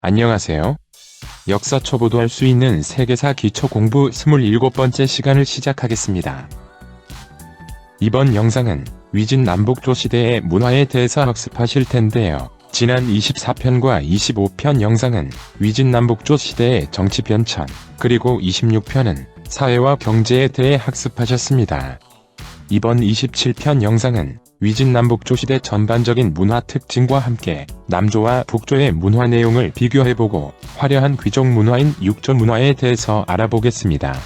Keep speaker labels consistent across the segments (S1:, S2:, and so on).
S1: 안녕하세요. 역사 초보도 할 수 있는 세계사 기초 공부 27번째 시간을 시작하겠습니다. 이번 영상은 위진 남북조 시대의 문화에 대해서 학습하실 텐데요. 지난 24편과 25편 영상은 위진 남북조 시대의 정치 변천, 그리고 26편은 사회와 경제에 대해 학습하셨습니다. 이번 27편 영상은 위진 남북조 시대 전반적인 문화 특징과 함께 남조와 북조의 문화 내용을 비교해보고 화려한 귀족 문화인 육조 문화에 대해서 알아보겠습니다.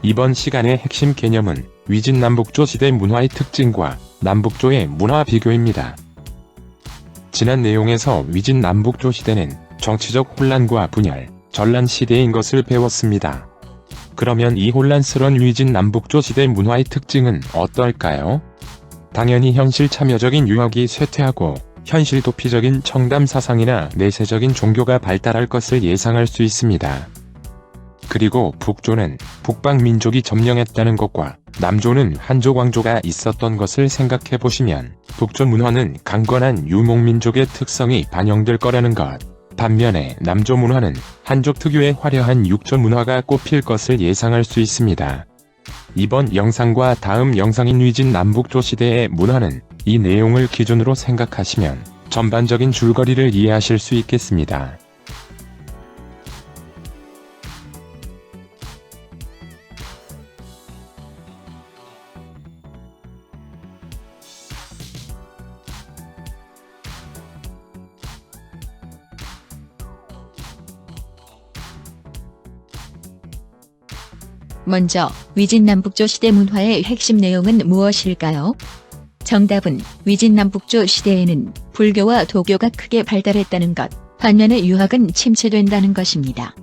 S1: 이번 시간의 핵심 개념은 위진 남북조 시대 문화의 특징과 남북조의 문화 비교입니다. 지난 내용에서 위진 남북조 시대는 정치적 혼란과 분열, 전란 시대인 것을 배웠습니다. 그러면 이 혼란스러운 위진 남북조 시대 문화의 특징은 어떨까요? 당연히 현실 참여적인 유학이 쇠퇴하고 현실 도피적인 청담 사상이나 내세적인 종교가 발달할 것을 예상할 수 있습니다. 그리고 북조는 북방 민족이 점령했다는 것과 남조는 한족 왕조가 있었던 것을 생각해 보시면 북조 문화는 강건한 유목민족의 특성이 반영될 거라는 것. 반면에 남조 문화는 한족 특유의 화려한 육조 문화가 꼽힐 것을 예상할 수 있습니다. 이번 영상과 다음 영상인 위진 남북조 시대의 문화는 이 내용을 기준으로 생각하시면 전반적인 줄거리를 이해하실 수 있겠습니다.
S2: 먼저 위진남북조 시대 문화의 핵심 내용은 무엇일까요? 정답은 위진남북조 시대에는 불교와 도교가 크게 발달했다는 것, 반면에 유학은 침체된다는 것입니다.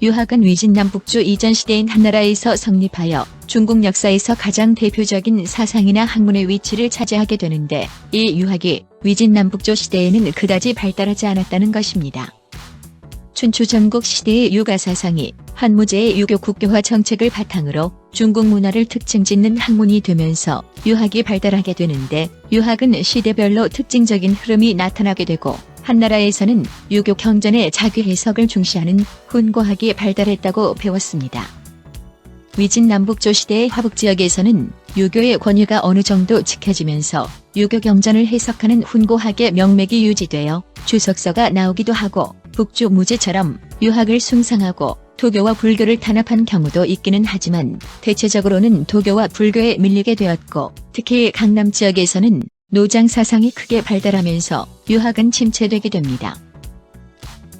S2: 유학은 위진남북조 이전 시대인 한나라에서 성립하여 중국 역사에서 가장 대표적인 사상이나 학문의 위치를 차지하게 되는데 이 유학이 위진남북조 시대에는 그다지 발달하지 않았다는 것입니다. 춘추 전국 시대의 유가 사상이 한무제의 유교 국교화 정책을 바탕으로 중국 문화를 특징 짓는 학문이 되면서 유학이 발달하게 되는데 유학은 시대별로 특징적인 흐름이 나타나게 되고 한나라에서는 유교 경전의 자기 해석을 중시하는 훈고학이 발달했다고 배웠습니다. 위진 남북조 시대의 화북 지역에서는 유교의 권위가 어느 정도 지켜지면서 유교 경전을 해석하는 훈고학의 명맥이 유지되어 주석서가 나오기도 하고 북조 무제처럼 유학을 숭상하고 도교와 불교를 탄압한 경우도 있기는 하지만 대체적으로는 도교와 불교에 밀리게 되었고 특히 강남 지역에서는 노장 사상이 크게 발달하면서 유학은 침체되게 됩니다.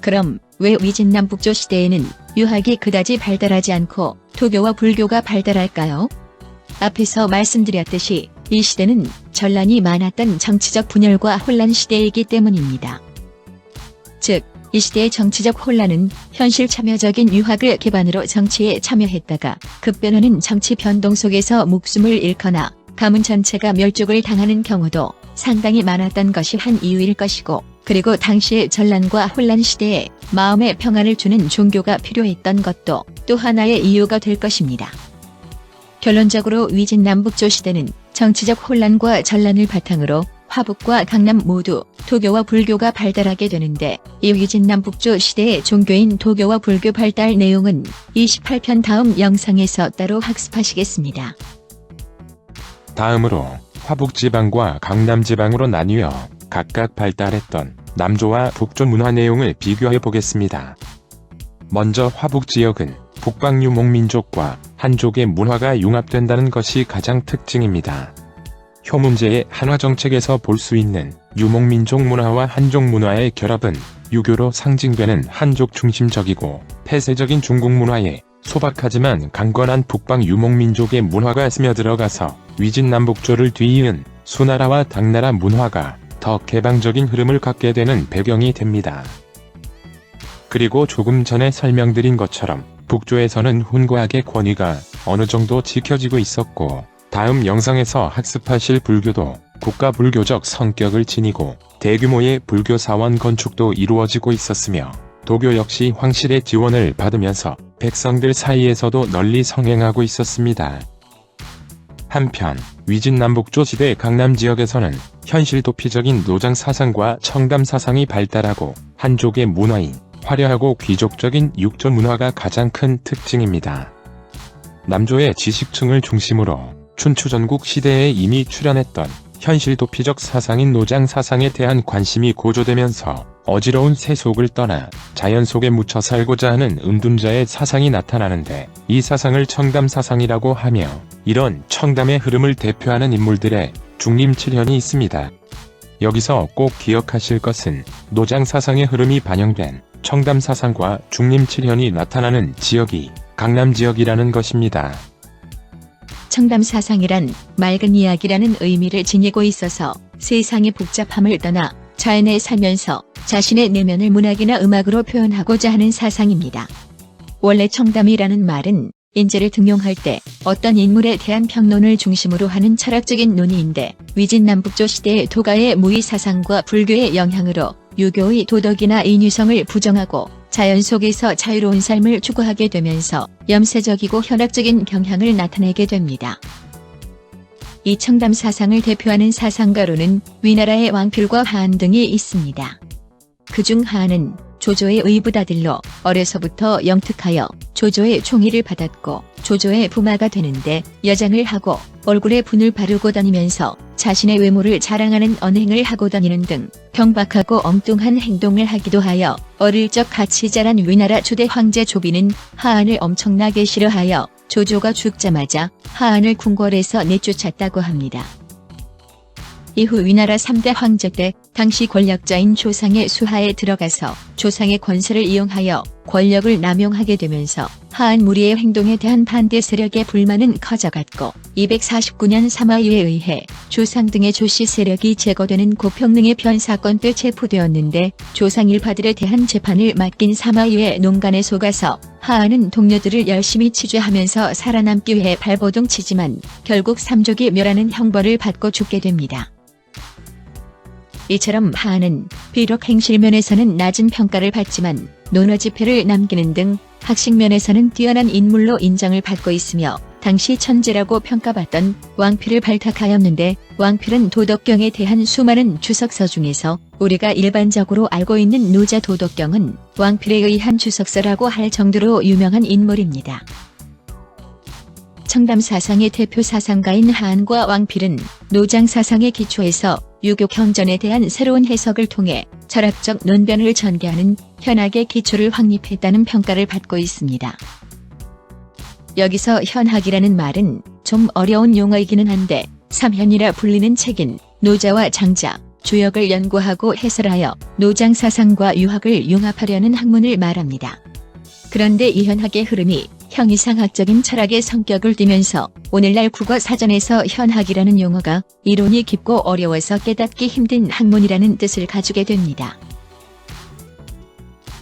S2: 그럼 왜 위진남북조 시대에는 유학이 그다지 발달하지 않고 도교와 불교가 발달할까요? 앞에서 말씀드렸듯이 이 시대는 전란이 많았던 정치적 분열과 혼란 시대이기 때문입니다. 즉, 이 시대의 정치적 혼란은 현실 참여적인 유학을 기반으로 정치에 참여했다가 급변하는 정치 변동 속에서 목숨을 잃거나 가문 전체가 멸족을 당하는 경우도 상당히 많았던 것이 한 이유일 것이고 그리고 당시의 전란과 혼란 시대에 마음의 평안을 주는 종교가 필요했던 것도 또 하나의 이유가 될 것입니다. 결론적으로 위진 남북조 시대는 정치적 혼란과 전란을 바탕으로 화북과 강남 모두 도교와 불교가 발달하게 되는데 이 위진 남북조 시대의 종교인 도교와 불교 발달 내용은 28편 다음 영상에서 따로 학습하시겠습니다.
S1: 다음으로 화북 지방과 강남 지방으로 나뉘어 각각 발달했던 남조와 북조 문화 내용을 비교해 보겠습니다. 먼저 화북 지역은 북방 유목민족과 한족의 문화가 융합된다는 것이 가장 특징입니다. 효문제의 한화 정책에서 볼 수 있는 유목민족 문화와 한족 문화의 결합은 유교로 상징되는 한족 중심적이고 폐쇄적인 중국 문화에 소박하지만 강건한 북방 유목민족의 문화가 스며들어가서 위진남북조를 뒤이은 수나라와 당나라 문화가 더 개방적인 흐름을 갖게 되는 배경이 됩니다. 그리고 조금 전에 설명드린 것처럼 북조에서는 훈고학의 권위가 어느 정도 지켜지고 있었고 다음 영상에서 학습하실 불교도 국가 불교적 성격을 지니고 대규모의 불교 사원 건축도 이루어지고 있었으며 도교 역시 황실의 지원을 받으면서 백성들 사이에서도 널리 성행하고 있었습니다. 한편 위진 남북조 시대 강남 지역에서는 현실 도피적인 노장 사상과 청담 사상이 발달하고 한족의 문화인 화려하고 귀족적인 육조 문화가 가장 큰 특징입니다. 남조의 지식층을 중심으로 춘추전국 시대에 이미 출현했던 현실 도피적 사상인 노장 사상에 대한 관심이 고조되면서 어지러운 세속을 떠나 자연 속에 묻혀 살고자 하는 은둔자의 사상이 나타나는데 이 사상을 청담 사상이라고 하며 이런 청담의 흐름을 대표하는 인물들의 중림칠현이 있습니다. 여기서 꼭 기억하실 것은 노장 사상의 흐름이 반영된 청담 사상과 중림칠현이 나타나는 지역이 강남 지역이라는 것입니다.
S2: 청담 사상이란 맑은 이야기라는 의미를 지니고 있어서 세상의 복잡함을 떠나 자연에 살면서 자신의 내면을 문학이나 음악으로 표현하고자 하는 사상입니다. 원래 청담이라는 말은 인재를 등용할 때 어떤 인물에 대한 평론을 중심으로 하는 철학적인 논의인데 위진 남북조 시대의 도가의 무의 사상과 불교의 영향으로 유교의 도덕이나 인유성을 부정하고 자연 속에서 자유로운 삶을 추구하게 되면서 염세적이고 현학적인 경향을 나타내게 됩니다. 이 청담 사상을 대표하는 사상가로는 위나라의 왕필과 하한 등이 있습니다. 그중 하한은 조조의 의붓아들로 어려서부터 영특하여 조조의 총의를 받았고 조조의 부마가 되는데 여장을 하고 얼굴에 분을 바르고 다니면서 자신의 외모를 자랑하는 언행을 하고 다니는 등 경박하고 엉뚱한 행동을 하기도 하여 어릴 적 같이 자란 위나라 초대 황제 조비는 하한을 엄청나게 싫어하여 조조가 죽자마자 하한을 궁궐에서 내쫓았다고 합니다. 이후 위나라 3대 황제 때 당시 권력자인 조상의 수하에 들어가서 조상의 권세를 이용하여 권력을 남용하게 되면서 하한 무리의 행동에 대한 반대 세력의 불만은 커져갔고 249년 사마유에 의해 조상 등의 조씨 세력이 제거되는 고평릉의 편 사건 때 체포되었는데 조상 일파들에 대한 재판을 맡긴 사마유의 농간에 속아서 하한은 동료들을 열심히 치죄하면서 살아남기 위해 발버둥 치지만 결국 삼족이 멸하는 형벌을 받고 죽게 됩니다. 이처럼 하한은 비록 행실면에서는 낮은 평가를 받지만 논어 지폐를 남기는 등 학식면에서는 뛰어난 인물로 인정을 받고 있으며 당시 천재라고 평가받던 왕필을 발탁하였는데 왕필은 도덕경에 대한 수많은 주석서 중에서 우리가 일반적으로 알고 있는 노자 도덕경은 왕필에 의한 주석서라고 할 정도로 유명한 인물입니다. 청담 사상의 대표 사상가인 하한과 왕필은 노장 사상의 기초에서 유교 경전에 대한 새로운 해석을 통해 철학적 논변을 전개하는 현학의 기초를 확립했다는 평가를 받고 있습니다. 여기서 현학이라는 말은 좀 어려운 용어이기는 한데 삼현이라 불리는 책인 노자와 장자, 주역을 연구하고 해설하여 노장 사상과 유학을 융합하려는 학문을 말합니다. 그런데 이 현학의 흐름이 형이상학적인 철학의 성격을 띠면서 오늘날 국어 사전에서 현학이라는 용어가 이론이 깊고 어려워서 깨닫기 힘든 학문이라는 뜻을 가지게 됩니다.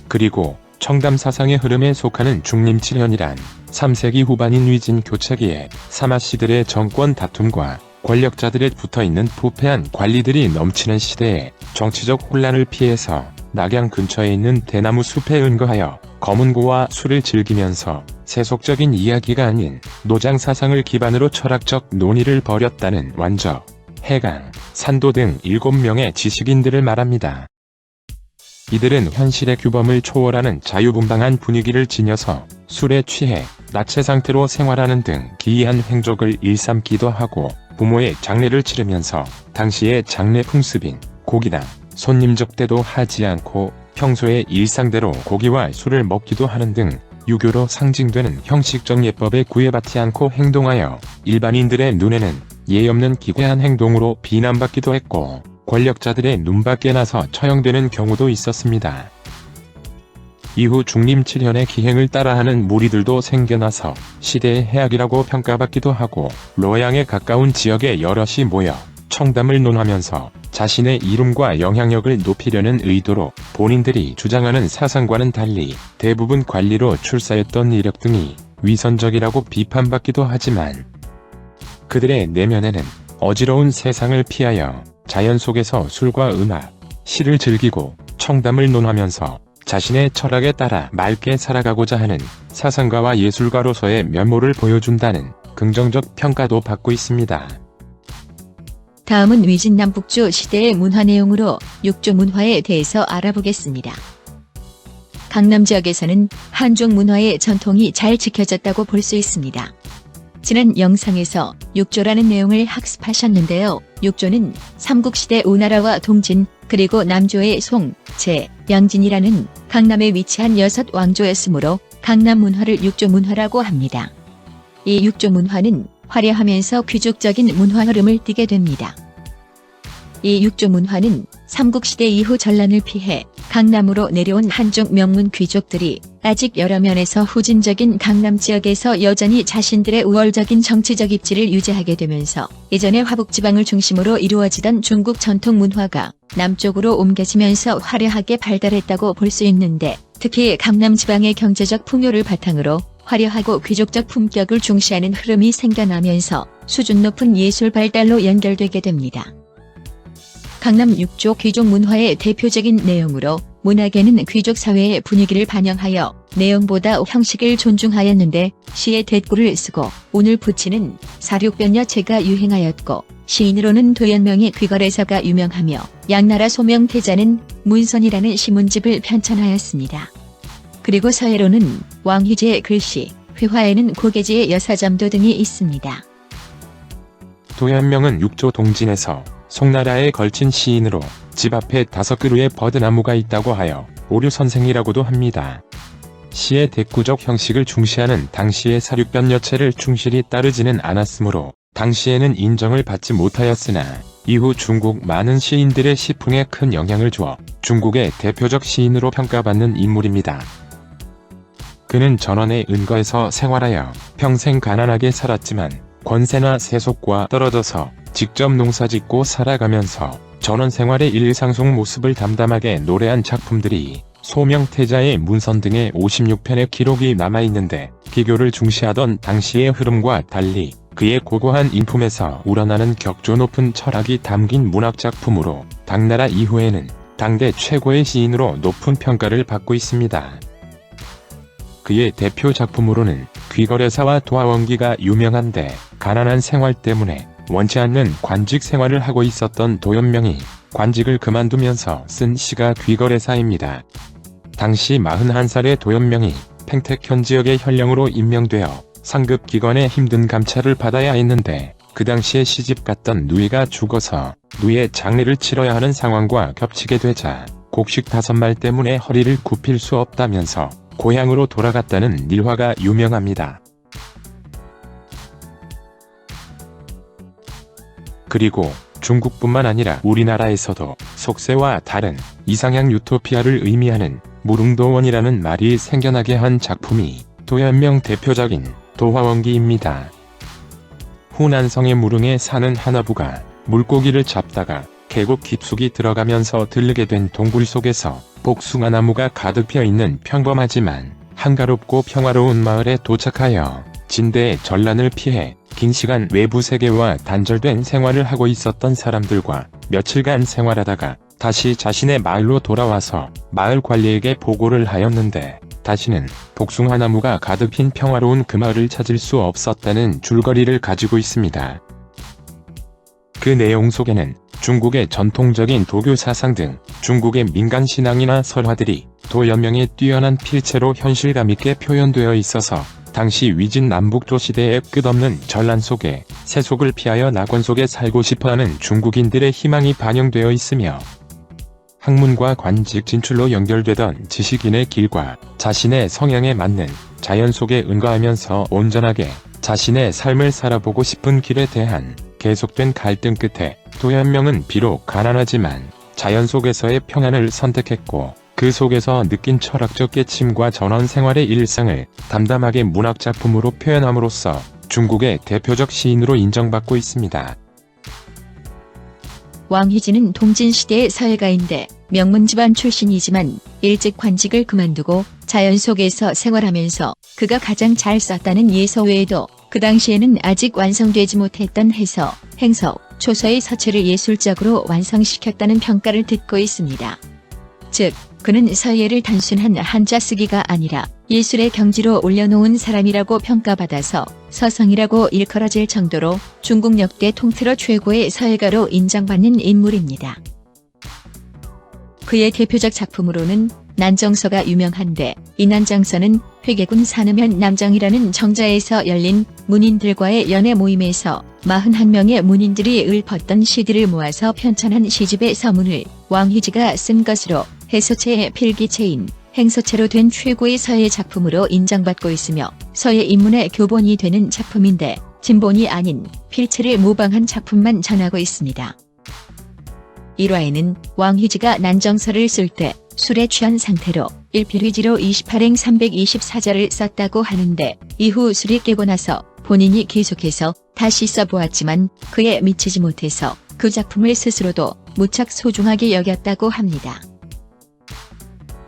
S1: 그리고 청담 사상의 흐름에 속하는 중림칠현이란 3세기 후반인 위진 교체기에 사마씨들의 정권 다툼과 권력자들의 붙어있는 부패한 관리들이 넘치는 시대에 정치적 혼란을 피해서 낙양 근처에 있는 대나무 숲에 은거하여 검은고와 술을 즐기면서 세속적인 이야기가 아닌 노장 사상을 기반으로 철학적 논의를 벌였다는 완저, 해강, 산도 등 7명의 지식인들을 말합니다. 이들은 현실의 규범을 초월하는 자유분방한 분위기를 지녀서 술에 취해 나체 상태로 생활하는 등 기이한 행적을 일삼기도 하고 부모의 장례를 치르면서 당시의 장례 풍습인 고기나 손님 접대도 하지 않고 평소의 일상대로 고기와 술을 먹기도 하는 등 유교로 상징되는 형식적 예법에 구애받지 않고 행동하여 일반인들의 눈에는 예 없는 기괴한 행동으로 비난받기도 했고 권력자들의 눈밖에 나서 처형되는 경우도 있었습니다. 이후 중림칠현의 기행을 따라하는 무리들도 생겨나서 시대의 해악이라고 평가받기도 하고 로양에 가까운 지역에 여럿이 모여 청담을 논하면서 자신의 이름과 영향력을 높이려는 의도로 본인들이 주장하는 사상과는 달리 대부분 관리로 출사했던 이력 등이 위선적이라고 비판받기도 하지만 그들의 내면에는 어지러운 세상을 피하여 자연 속에서 술과 음악, 시를 즐기고 청담을 논하면서 자신의 철학에 따라 맑게 살아가고자 하는 사상가와 예술가로서의 면모를 보여준다는 긍정적 평가도 받고 있습니다.
S2: 다음은 위진 남북조 시대의 문화 내용으로 육조 문화에 대해서 알아보겠습니다. 강남 지역에서는 한족 문화의 전통이 잘 지켜졌다고 볼 수 있습니다. 지난 영상에서 육조라는 내용을 학습하셨는데요. 육조는 삼국시대 오나라와 동진, 그리고 남조의 송, 제, 양진이라는 강남에 위치한 여섯 왕조였으므로 강남 문화를 육조 문화라고 합니다. 이 육조 문화는 화려하면서 귀족적인 문화 흐름을 띠게 됩니다. 이 육조 문화는 삼국시대 이후 전란을 피해 강남으로 내려온 한족 명문 귀족들이 아직 여러 면에서 후진적인 강남 지역에서 여전히 자신들의 우월적인 정치적 입지를 유지하게 되면서 예전의 화북지방을 중심으로 이루어지던 중국 전통 문화가 남쪽으로 옮겨지면서 화려하게 발달했다고 볼 수 있는데 특히 강남 지방의 경제적 풍요를 바탕으로 화려하고 귀족적 품격을 중시하는 흐름이 생겨나면서 수준 높은 예술 발달로 연결되게 됩니다. 강남 6조 귀족 문화의 대표적인 내용으로 문학에는 귀족 사회의 분위기를 반영하여 내용보다 형식을 존중하였는데 시의 대꾸를 쓰고 운을 붙이는 사륙변여체가 유행하였고 시인으로는 도연명의 귀거래서가 유명하며 양나라 소명태자는 문선이라는 시문집을 편찬하였습니다. 그리고 서예로는 왕희제의 글씨, 회화에는 고개지의 여사잠도 등이 있습니다.
S1: 도현명은 육조 동진에서 송나라에 걸친 시인으로 집 앞에 다섯 그루의 버드나무가 있다고 하여 오류 선생이라고도 합니다. 시의 대꾸적 형식을 중시하는 당시의 사륙변 여체를 충실히 따르지는 않았으므로 당시에는 인정을 받지 못하였으나 이후 중국 많은 시인들의 시풍에 큰 영향을 주어 중국의 대표적 시인으로 평가받는 인물입니다. 그는 전원의 은거에서 생활하여 평생 가난하게 살았지만 권세나 세속과 떨어져서 직접 농사짓고 살아가면서 전원 생활의 일상 속 모습을 담담하게 노래한 작품들이 소명태자의 문선 등의 56편의 기록이 남아있는데 기교를 중시하던 당시의 흐름과 달리 그의 고고한 인품에서 우러나는 격조 높은 철학이 담긴 문학작품으로 당나라 이후에는 당대 최고의 시인으로 높은 평가를 받고 있습니다. 그의 대표 작품으로는 귀거래사와 도화원기가 유명한데 가난한 생활 때문에 원치 않는 관직 생활을 하고 있었던 도연명이 관직을 그만두면서 쓴 시가 귀거래사입니다. 당시 41살의 도연명이 팽택현 지역의 현령으로 임명되어 상급 기관의 힘든 감찰을 받아야 했는데 그 당시에 시집 갔던 누이가 죽어서 누이의 장례를 치러야 하는 상황과 겹치게 되자 곡식 다섯 말 때문에 허리를 굽힐 수 없다면서 고향으로 돌아갔다는 일화가 유명합니다. 그리고 중국뿐만 아니라 우리나라에서도 속세와 다른 이상향 유토피아를 의미하는 무릉도원이라는 말이 생겨나게 한 작품이 도현명 대표적인 도화원기입니다. 후난성의 무릉에 사는 하나부가 물고기를 잡다가 계곡 깊숙이 들어가면서 들르게 된 동굴 속에서 복숭아 나무가 가득 피어 있는 평범하지만 한가롭고 평화로운 마을에 도착하여 진대의 전란을 피해 긴 시간 외부 세계와 단절된 생활을 하고 있었던 사람들과 며칠간 생활하다가 다시 자신의 마을로 돌아와서 마을 관리에게 보고를 하였는데 다시는 복숭아 나무가 가득 핀 평화로운 그 마을을 찾을 수 없었다는 줄거리를 가지고 있습니다. 그 내용 속에는 중국의 전통적인 도교 사상 등 중국의 민간 신앙이나 설화들이 도연명의 뛰어난 필체로 현실감 있게 표현되어 있어서 당시 위진 남북조 시대의 끝없는 전란 속에 세속을 피하여 낙원 속에 살고 싶어하는 중국인들의 희망이 반영되어 있으며 학문과 관직 진출로 연결되던 지식인의 길과 자신의 성향에 맞는 자연 속에 은거하면서 온전하게 자신의 삶을 살아보고 싶은 길에 대한 계속된 갈등 끝에 도현명은 비록 가난하지만 자연 속에서의 평안을 선택했고 그 속에서 느낀 철학적 깨침과 전원 생활의 일상을 담담하게 문학작품으로 표현함으로써 중국의 대표적 시인으로 인정받고 있습니다.
S2: 왕희진은 동진시대의 서예가인데 명문 집안 출신이지만 일찍 관직을 그만두고 자연 속에서 생활하면서 그가 가장 잘 썼다는 예서 외에도 그 당시에는 아직 완성되지 못했던 해서, 행서, 초서의 서체를 예술적으로 완성시켰다는 평가를 듣고 있습니다. 즉, 그는 서예를 단순한 한자 쓰기가 아니라 예술의 경지로 올려놓은 사람이라고 평가받아서 서성이라고 일컬어질 정도로 중국 역대 통틀어 최고의 서예가로 인정받는 인물입니다. 그의 대표적 작품으로는 난정서가 유명한데 이 난정서는 회계군 산음현 남정이라는 정자에서 열린 문인들과의 연애 모임에서 41명의 문인들이 읊었던 시들을 모아서 편찬한 시집의 서문을 왕희지가 쓴 것으로 해서체의 필기체인 행서체로 된 최고의 서예 작품으로 인정받고 있으며 서예 인문의 교본이 되는 작품인데 진본이 아닌 필체를 모방한 작품만 전하고 있습니다. 1화에는 왕희지가 난정서를 쓸 때 술에 취한 상태로 일필휘지로 28행 324자를 썼다고 하는데 이후 술이 깨고 나서 본인이 계속해서 다시 써보았지만 그에 미치지 못해서 그 작품을 스스로도 무척 소중하게 여겼다고 합니다.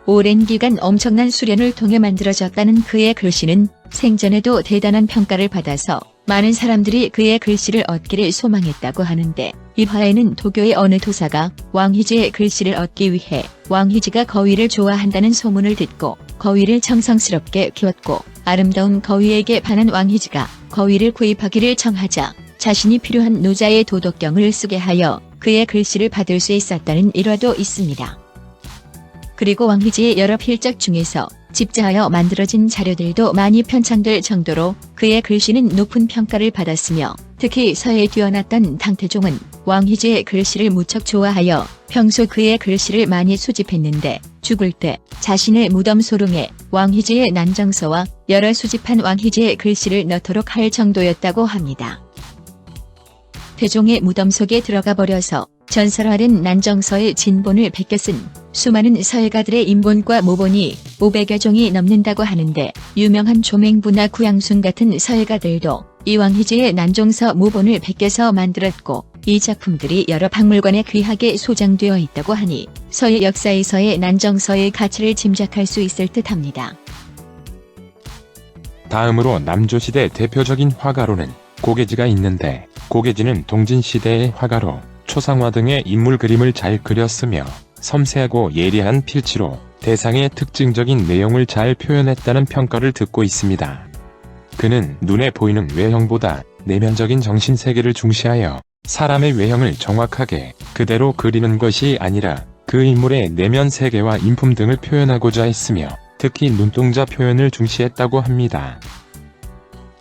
S2: 오랜 기간 엄청난 수련을 통해 만들어졌다는 그의 글씨는 생전에도 대단한 평가를 받아서 많은 사람들이 그의 글씨를 얻기를 소망했다고 하는데 이 화에는 도교의 어느 도사가 왕희지의 글씨를 얻기 위해 왕희지가 거위를 좋아한다는 소문을 듣고 거위를 정성스럽게 키웠고 아름다운 거위에게 반한 왕희지가 거위를 구입하기를 청하자 자신이 필요한 노자의 도덕경을 쓰게 하여 그의 글씨를 받을 수 있었다는 일화도 있습니다. 그리고 왕희지의 여러 필작 중에서 집자하여 만들어진 자료들도 많이 편찬될 정도로 그의 글씨는 높은 평가를 받았으며 특히 서예에 뛰어났던 당태종은 왕희지의 글씨를 무척 좋아하여 평소 그의 글씨를 많이 수집했는데 죽을 때 자신의 무덤 소룡에 왕희지의 난정서와 여러 수집한 왕희지의 글씨를 넣도록 할 정도였다고 합니다. 태종의 무덤 속에 들어가 버려서 전설화된 난정서의 진본을 베껴 쓴 수많은 서예가들의 인본과 모본이 500여 종이 넘는다고 하는데 유명한 조맹부나 구양순 같은 서예가들도 이왕희지의 난정서 모본을 베껴서 만들었고 이 작품들이 여러 박물관에 귀하게 소장되어 있다고 하니 서예 역사에서의 난정서의 가치를 짐작할 수 있을 듯합니다.
S1: 다음으로 남조시대 대표적인 화가로는 고개지가 있는데 고개지는 동진시대의 화가로 초상화 등의 인물 그림을 잘 그렸으며 섬세하고 예리한 필치로 대상의 특징적인 내용을 잘 표현했다는 평가를 듣고 있습니다. 그는 눈에 보이는 외형보다 내면적인 정신세계를 중시하여 사람의 외형을 정확하게 그대로 그리는 것이 아니라 그 인물의 내면 세계와 인품 등을 표현하고자 했으며 특히 눈동자 표현을 중시했다고 합니다.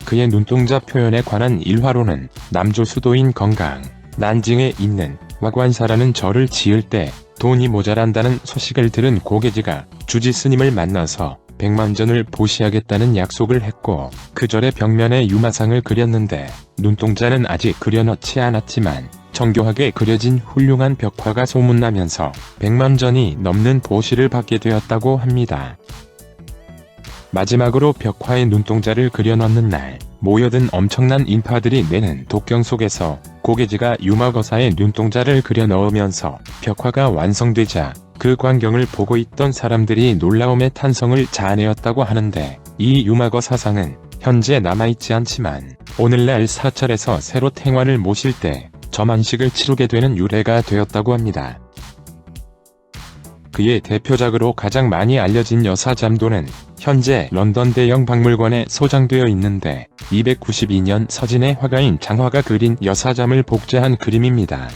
S1: 그의 눈동자 표현에 관한 일화로는 남조 수도인 건강, 난징에 있는 와관사라는 절을 지을 때 돈이 모자란다는 소식을 들은 고개지가 주지 스님을 만나서 백만전을 보시하겠다는 약속을 했고 그 절의 벽면에 유마상을 그렸는데 눈동자는 아직 그려넣지 않았지만 정교하게 그려진 훌륭한 벽화가 소문나면서 백만전이 넘는 보시를 받게 되었다고 합니다. 마지막으로 벽화에 눈동자를 그려넣는 날 모여든 엄청난 인파들이 내는 독경 속에서 고개지가 유마거사의 눈동자를 그려 넣으면서 벽화가 완성되자 그 광경을 보고 있던 사람들이 놀라움의 탄성을 자아내었다고 하는데 이 유마거 사상은 현재 남아있지 않지만 오늘날 사찰에서 새로 탱화를 모실 때 점안식을 치르게 되는 유래가 되었다고 합니다. 그의 대표작으로 가장 많이 알려진 여사 잠도는 현재 런던 대형 박물관에 소장되어 있는데 292년 서진의 화가인 장화가 그린 여사잠을 복제한 그림입니다.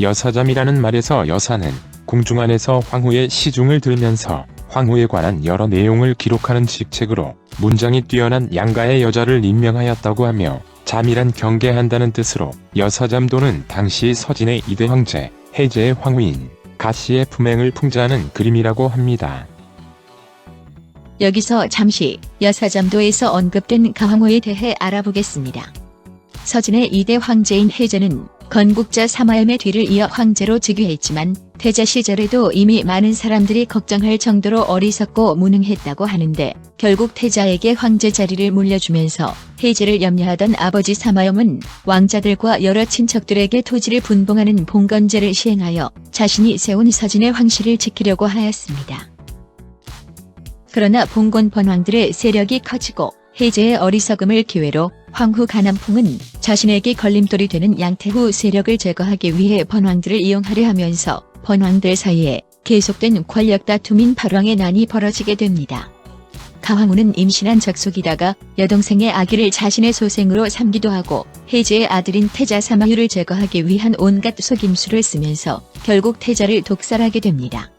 S1: 여사잠이라는 말에서 여사는 궁중 안에서 황후의 시중을 들면서 황후에 관한 여러 내용을 기록하는 직책으로 문장이 뛰어난 양가의 여자를 임명하였다고 하며 잠이란 경계한다는 뜻으로 여사잠도는 당시 서진의 이대 황제 해제의 황후인 가시의 품행을 풍자하는 그림이라고 합니다.
S2: 여기서 잠시 여사잠도에서 언급된 가황호에 대해 알아보겠습니다. 서진의 2대 황제인 해제는 건국자 사마염의 뒤를 이어 황제로 즉위했지만 태자 시절에도 이미 많은 사람들이 걱정할 정도로 어리석고 무능했다고 하는데 결국 태자에게 황제 자리를 물려주면서 해제를 염려하던 아버지 사마염은 왕자들과 여러 친척들에게 토지를 분봉하는 봉건제를 시행하여 자신이 세운 서진의 황실을 지키려고 하였습니다. 그러나 봉건 번왕들의 세력이 커지고 해제의 어리석음을 기회로 황후 가남풍은 자신에게 걸림돌이 되는 양태후 세력을 제거하기 위해 번왕들을 이용하려 하면서 번왕들 사이에 계속된 권력 다툼인 발왕의 난이 벌어지게 됩니다. 가황후는 임신한 적속이다가 여동생의 아기를 자신의 소생으로 삼기도 하고 해제의 아들인 태자 사마유를 제거하기 위한 온갖 속임수를 쓰면서 결국 태자를 독살하게 됩니다.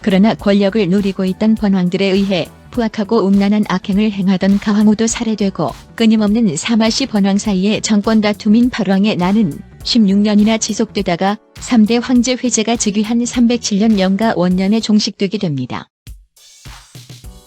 S2: 그러나 권력을 누리고 있던 번왕들에 의해 부악하고 음란한 악행을 행하던 가황후도 살해되고 끊임없는 사마시 번왕 사이의 정권 다툼인 발왕의 난은 16년이나 지속되다가 3대 황제 회제가 즉위한 307년 영가 원년에 종식되게 됩니다.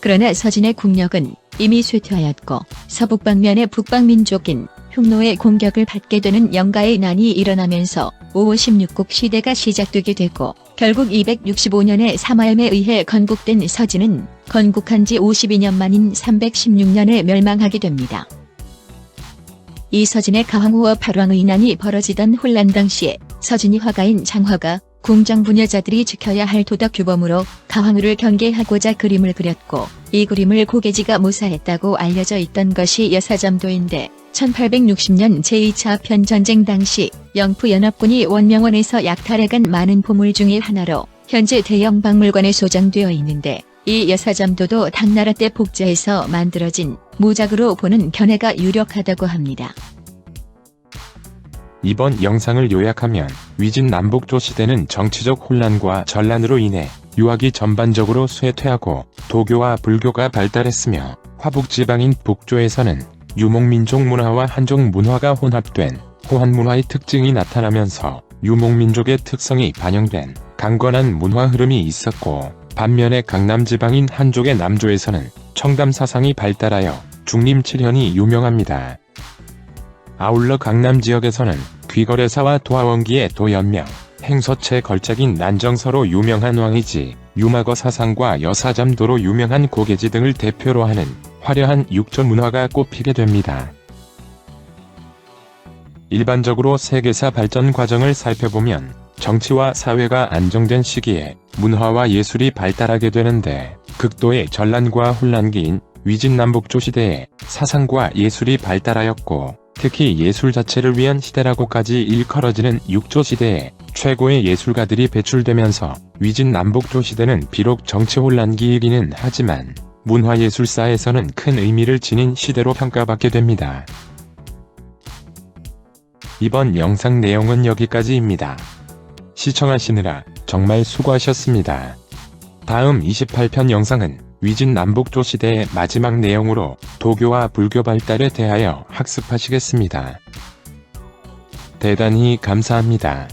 S2: 그러나 서진의 국력은 이미 쇠퇴하였고 서북 방면의 북방 민족인 흉노의 공격을 받게 되는 영가의 난이 일어나면서 5호 16국 시대가 시작되게 되고 결국 265년에 사마염에 의해 건국된 서진은 건국한 지 52년 만인 316년에 멸망하게 됩니다. 이 서진의 가황후와 발왕의 난이 벌어지던 혼란 당시에 서진이 화가인 장화가 궁정 부녀자들이 지켜야 할 도덕 규범으로 가황후를 경계하고자 그림을 그렸고 이 그림을 고개지가 모사했다고 알려져 있던 것이 여사점도인데 1860년 제2차 편전쟁 당시 영푸연합군이 원명원에서 약탈해간 많은 보물 중의 하나로 현재 대형 박물관에 소장되어 있는데 이 여사점도도 당나라 때 복제해서 만들어진 무작으로 보는 견해가 유력하다고 합니다.
S1: 이번 영상을 요약하면 위진 남북조 시대는 정치적 혼란과 전란으로 인해 유학이 전반적으로 쇠퇴하고 도교와 불교가 발달했으며 화북 지방인 북조에서는 유목민족 문화와 한족 문화가 혼합된 호환 문화의 특징이 나타나면서 유목민족의 특성이 반영된 강건한 문화 흐름이 있었고 반면에 강남 지방인 한족의 남조에서는 청담 사상이 발달하여 중림칠현이 유명합니다. 아울러 강남 지역에서는 귀거래사와 도하원기의 도연명, 행서체 걸작인 난정서로 유명한 왕이지, 유마거 사상과 여사잠도로 유명한 고개지 등을 대표로 하는 화려한 육조 문화가 꼽히게 됩니다. 일반적으로 세계사 발전 과정을 살펴보면 정치와 사회가 안정된 시기에 문화와 예술이 발달하게 되는데 극도의 전란과 혼란기인 위진남북조 시대에 사상과 예술이 발달하였고 특히 예술 자체를 위한 시대라고까지 일컬어지는 육조 시대에 최고의 예술가들이 배출되면서 위진 남북조 시대는 비록 정치 혼란기이기는 하지만 문화예술사에서는 큰 의미를 지닌 시대로 평가받게 됩니다. 이번 영상 내용은 여기까지입니다. 시청하시느라 정말 수고하셨습니다. 다음 28편 영상은 위진 남북조 시대의 마지막 내용으로 도교와 불교 발달에 대하여 학습하시겠습니다. 대단히 감사합니다.